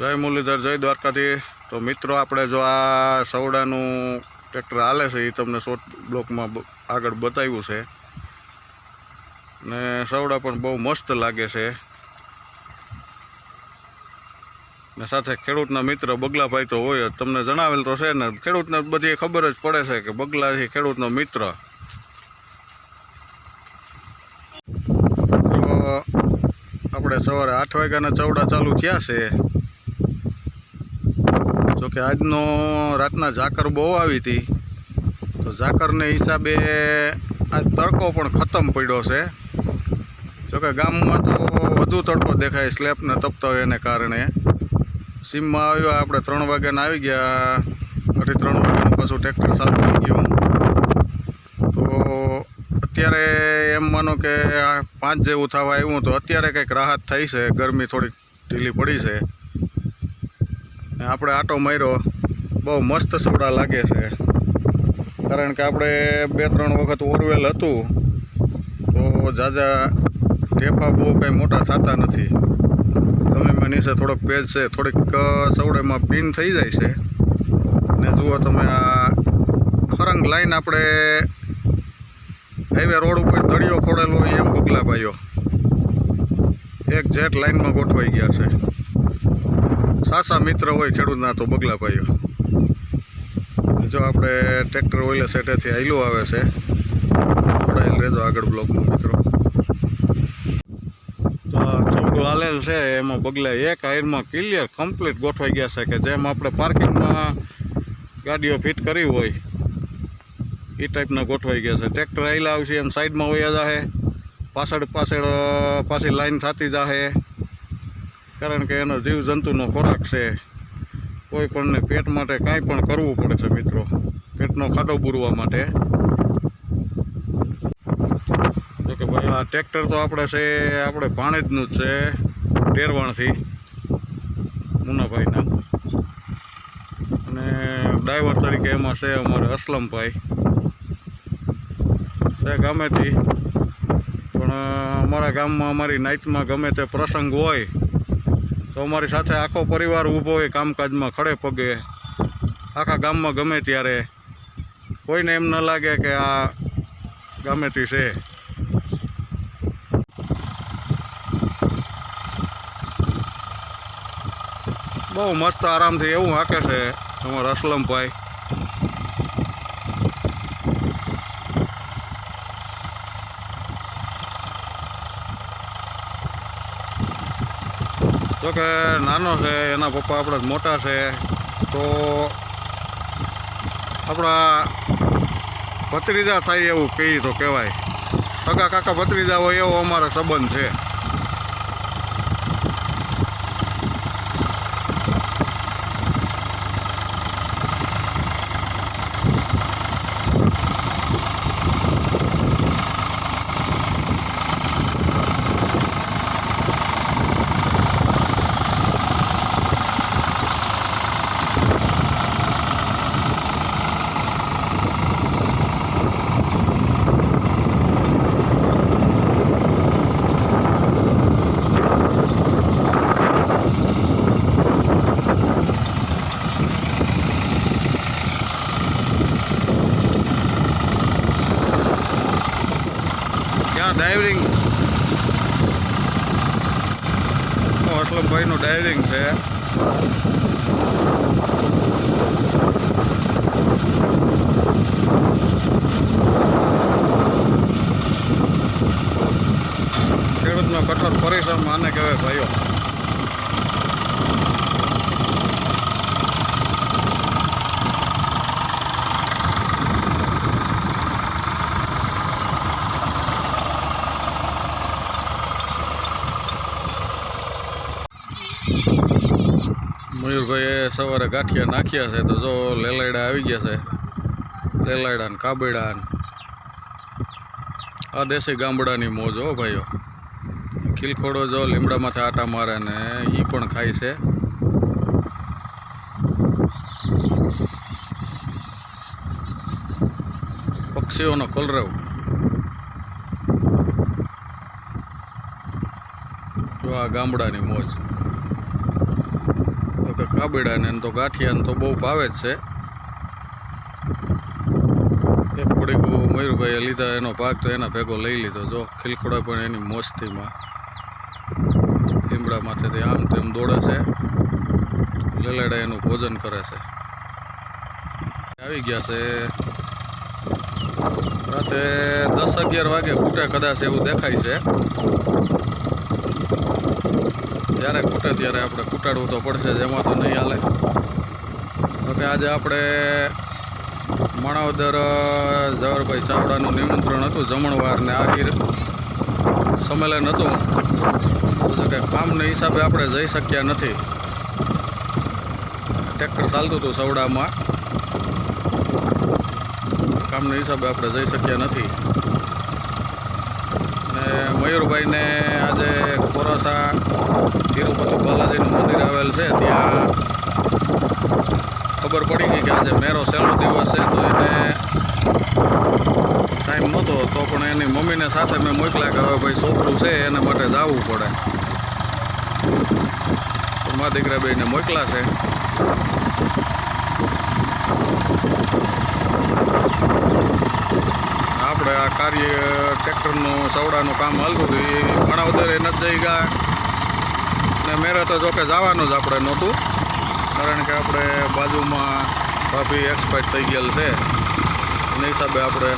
જય મુરલીધર, જય દ્વારકાથી તો મિત્રો, આપણે જો આ સવડાનું ટ્રેક્ટર હાલે છે એ તમને શોર્ટ બ્લોકમાં આગળ બતાવ્યું છે. ને સવડા પણ બહુ મસ્ત લાગે છે. ને સાથે ખેડૂતના મિત્ર બગલાભાઈ તો હોય જ. તમને જણાવેલ તો છે ને, ખેડૂતને બધી ખબર જ પડે છે કે બગલા છે ખેડૂતનો મિત્ર. આપણે સવારે આઠ વાગ્યાના ચવડા ચાલુ થયા છે. જો કે આજનો રાતના ઝાકર બહુ આવી હતી. તો ઝાકરને હિસાબે આજ તડકો પણ ખતમ પડ્યો છે. જોકે ગામમાં તો વધુ તડકો દેખાય સ્લેબને તપતો હોય એને કારણે. સીમમાં આવ્યો, આપણે ત્રણ વાગ્યાના આવી ગયા. અઢી ત્રણ વાગ્યાનું પાછું ટ્રેક્ટર સારું થઈ ગયું. તો અત્યારે એમ માનો કે પાંચ જેવું થવા આવ્યું તો અત્યારે કંઈક રાહત થઈ છે. ગરમી થોડીક ઢીલી પડી છે. ને આપણે આટો માર્યો. બહુ મસ્ત સવડા લાગે છે. કારણ કે આપણે બે ત્રણ વખત ઓરવેલ હતું. તો ઝાઝા ટેપા બહુ કંઈ મોટા થતા નથી. જમીનમાં નીચે થોડોક પેજ છે, થોડીક સવડેમાં પીન થઈ જાય છે. ને જુઓ તમે આ ફરંગ લાઈન આપણે હાઈવે રોડ ઉપર દળિયો ખોડેલો એમ બગલા ભાઈઓ એક જેટ લાઈનમાં ગોઠવાઈ ગયા છે. સાસા મિત્ર હોય ખેડૂતના તો બગલા ભાઈઓ. જો આપણે ટ્રેક્ટર ઓઇલ સેટેથી આયલું આવે છે જોડાયેલ રહેજો આગળ બ્લોકમાં મિત્રો. ચૌડું હાલેલ છે, એમાં બગલા એક હાયરમાં ક્લિયર, કમ્પ્લીટ ગોઠવાઈ ગયા છે કે જેમ આપણે પાર્કિંગમાં ગાડીઓ ફિટ કરી હોય એ ટાઈપના ગોઠવાઈ ગયા છે. ટ્રેક્ટર આવેલા આવશે એમ સાઈડમાં વયા જાહે, પાછળ પાછળ પાછી લાઈન થતી જાહે કારણ કે એનો જીવજંતુનો ખોરાક છે. કોઈ પણને પેટ માટે કાંઈ પણ કરવું પડે છે મિત્રો. પેટનો ખાડો બુરવા માટે. જો કે ભાઈ, આ ટ્રેક્ટર તો આપણે છે, આપણે ભાણેજનું જ છે, ટેરવાણથી. મુનાભાઈના. અને ડ્રાઈવર તરીકે એમાં છે અમારે અસલમભાઈ. છે ગામેથી. પણ અમારા ગામમાં અમારી નાઇટમાં ગમે તે પ્રસંગ હોય તો અમારી સાથે આખો પરિવાર ઊભો હોય, કામકાજમાં ખડે પગે. આખા ગામમાં ગમે ત્યારે. કોઈને એમ ન લાગે કે આ ગામેથી છે. બહુ મસ્ત આરામથી એવું હાકે છે અમારા અસલમભાઈ. જોકે નાનો છે, એના પપ્પા આપણા મોટા છે, તો આપણા ભત્રીજા થાય એવું કહી તો કહેવાય. સગા કાકા ભત્રીજા હોય એવો અમારો સંબંધ છે. ડાઇવિંગ અસલમભાઈનું ડાઇવિંગ છે. ખેડૂતનો કઠોર પરિશ્રમ આને કહેવાય ભાઈઓ. મયુરભાઈએ સવારે ગાંઠિયા નાખ્યા છે તો જો લેલાયડા આવી ગયા છે. લેલાયડા ને કાબેડા ને આ દેશી ગામડાની મોજ હો ભાઈઓ. ખીલખોડો જો લીમડામાંથી આટા મારે ને એ પણ ખાય છે. પક્ષીઓનો કલરવ. જો આ ગામડાની મોજ. કે કાબેડા ને એને તો ગાંઠિયાને તો બહુ ભાવે જ છે. એક પડીક મયુરભાઈએ લીધા, એનો ભાગ તો એના ભેગો લઈ લીધો. જો, ખીલખોડા પણ એની મોસ્તીમાં. લીમડા માથેથી આમ તેમ દોડે છે. લેલેડા એનું ભોજન કરે છે. આવી ગયા છે. રાતે દસ અગિયાર વાગે ખૂટે કદાચ એવું દેખાય છે. જ્યારે ખૂટે ત્યારે આપણે ખૂટાડવું તો પડશે જ, એમાં તો નહીં હાલે. તો કે આજે આપણે માણાવદર જવાહરભાઈ ચાવડાનું નિમંત્રણ હતું જમણવારને આહિર સંમેલન હતું. તો કે કામને હિસાબે આપણે જઈ શક્યા નથી. ટ્રેક્ટર ચાલતું હતું સવડામાં. કામને હિસાબે આપણે જઈ શક્યા નથી. ને મયુરભાઈને કોરસા તિરુપતિ બાલાજીનું મંદિર આવેલ છે, ત્યાં ખબર પડી ગઈ કે આજે મેરો સહેલો દિવસ છે, તો એને ટાઈમ નહોતો તો પણ એની મમ્મીને સાથે મેં મોકલ્યા કે હવે ભાઈ છોકરું છે, એના માટે જવું પડે. તો મા દીકરા બેને મોકલા છે. આપણે આ કાર્ય ટ્રેક્ટરનું સવડાનું કામ હાલતું હતું. એ ભણાવદરે નથી જઈ ગયા. ને મેરે તો જોકે જવાનું જ આપણે નહોતું. કારણ કે આપણે બાજુમાં ભાભી એક્સપાયર થઈ ગયેલ છે. એને હિસાબે આપણે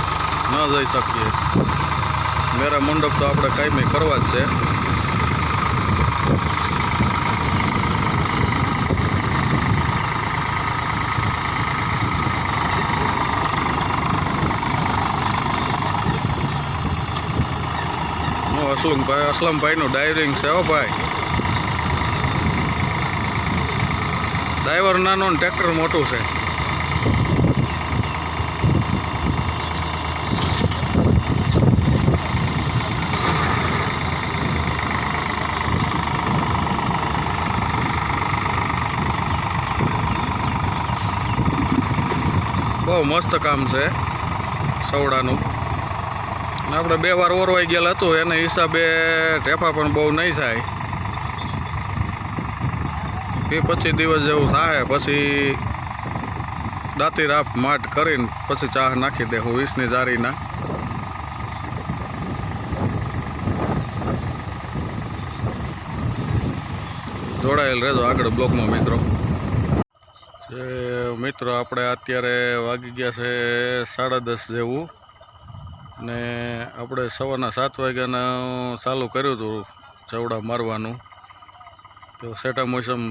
ન જઈ શકીએ. મેરા મંડપ તો આપણે કાયમી કરવા જ છે હું અસલમભાઈ અસલમભાઈનું ડાયરિંગ છે હો ભાઈ ડ્રાઈવર નાનો ને ટ્રેક્ટર મોટું છે બહુ મસ્ત કામ છે સવડાનું આપણે બે વાર ઓરવાઈ ગયેલા હતું, એના હિસાબે ઢેફા પણ બહુ નહીં થાય. એ પચીસ દિવસ જેવું થાય પછી દાંતી રાપ માટ કરીને પછી ચાહ નાખી દે, હું વીસની જારીના. જોડાયેલ રહેજો આગળ બ્લોકમાં, મિત્રો. મિત્રો, આપણે અત્યારે વાગી ગયા છે સાડા દસ જેવું. ને આપણે સવારના સાત વાગ્યાના ચાલુ કર્યું હતું ચવડા મારવાનું. તો સેટા મોસમ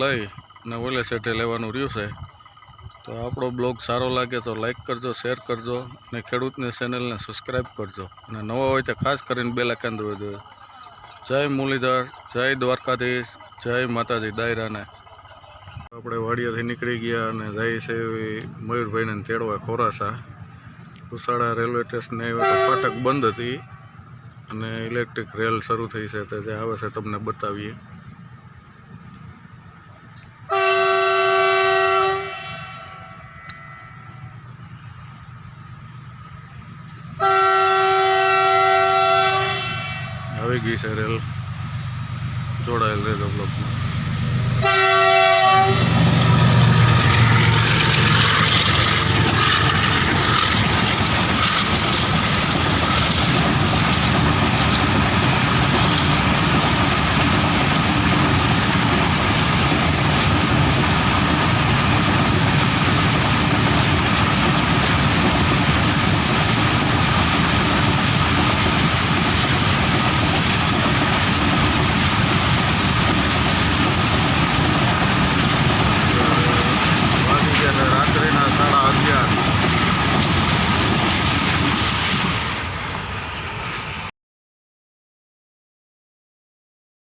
લઈ ને ઓલે સેટે લેવાનું રહ્યું છે. તો આપણો બ્લોગ સારો લાગે તો લાઈક કરજો, શેર કરજો અને ખેડૂતની ચેનલને સબસ્ક્રાઈબ કરજો. અને નવા હોય તો ખાસ કરીને બે લાખાન દો જય મુરલીધર, જય દ્વારકાધીશ, જય માતાજી દાયરાને. આપણે વાડિયાથી નીકળી ગયા અને જાય છે એવી મયુરભાઈને તેડવા ખોરાસા. ઉસાળા રેલવે સ્ટેશને આવ્યા તો ફાટક બંધ હતી અને ઇલેક્ટ્રિક રેલ શરૂ થઈ છે તે જે આવે છે તમને બતાવીએ. આવી ગઈ છે રેલ. જોડાયેલ રહેજો બ્લોકમાં